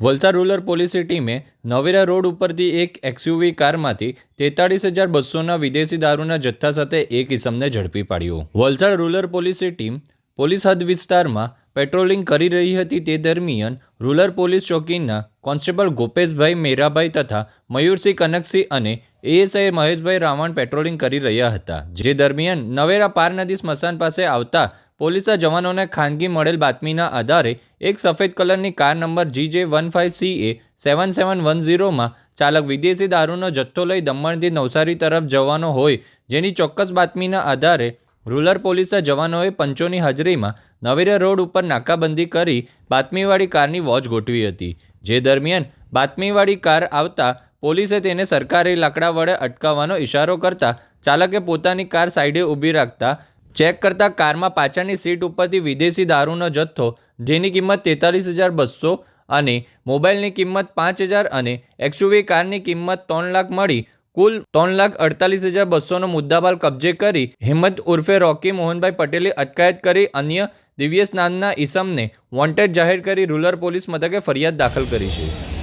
Valsad rural પોલીસની ટીમે નવેરા road ઉપરથી એક એક્સયુવી કારમાંથી તેતાળીસ હજાર બસોના વિદેશી દારૂના જથ્થા સાથે એક ઇસમને ઝડપી પાડ્યો. વલસાડ રૂરલ પોલીસની ટીમ પોલીસ હદ વિસ્તારમાં પેટ્રોલિંગ કરી રહી હતી તે દરમિયાન રૂરલ પોલીસ ચોકીના કોન્સ્ટેબલ ગોપેશભાઈ મેરાભાઈ તથા મયુરસિંહ કનકસિંહ અને એએસઆઈ મહેશભાઈ રાવણ પેટ્રોલિંગ કરી રહ્યા હતા. જે દરમિયાન નવેરા પાર નદી સ્મશાન પાસે આવતા પોલીસના જવાનોને ખાનગી મળેલ બાતમીના આધારે એક સફેદ કલરની car number G J one five C A seven seven one ઝીરોમાં ચાલક વિદેશી દારૂનો જથ્થો લઈ દમણથી નવસારી તરફ જવાનો હોય જેની ચોક્કસ બાતમીના આધારે રૂરલ પોલીસના જવાનોએ પંચોની હાજરીમાં નવેરા રોડ ઉપર નાકાબંધી કરી બાતમીવાળી કારની વોચ ગોઠવી હતી. જે દરમિયાન બાતમીવાળી કાર આવતા પોલીસે તેને સરકારી લાકડા વડે અટકાવવાનો ઇશારો કરતા ચાલકે પોતાની કાર સાઈડે ઊભી રાખતા ચેક કરતા કારમાં પાછળની સીટ ઉપરથી વિદેશી દારૂનો જથ્થો, જેની કિંમત તેતાલીસ હજાર બસો અને મોબાઈલની કિંમત પાંચ હજાર અને એક્સયુવી કારની કિંમત ત્રણ લાખ મળી. કુલ ત્રણ લાખ અડતાલીસ હજાર બસોનો મુદ્દામાલ કબજે કરી હિંમત ઉર્ફે રોકી મોહનભાઈ પટેલે અટકાયત કરી અન્ય દિવ્યેશ નામના ઈસમને વોન્ટેડ જાહેર કરી રૂરલ પોલીસ મથકે ફરિયાદ દાખલ કરી છે.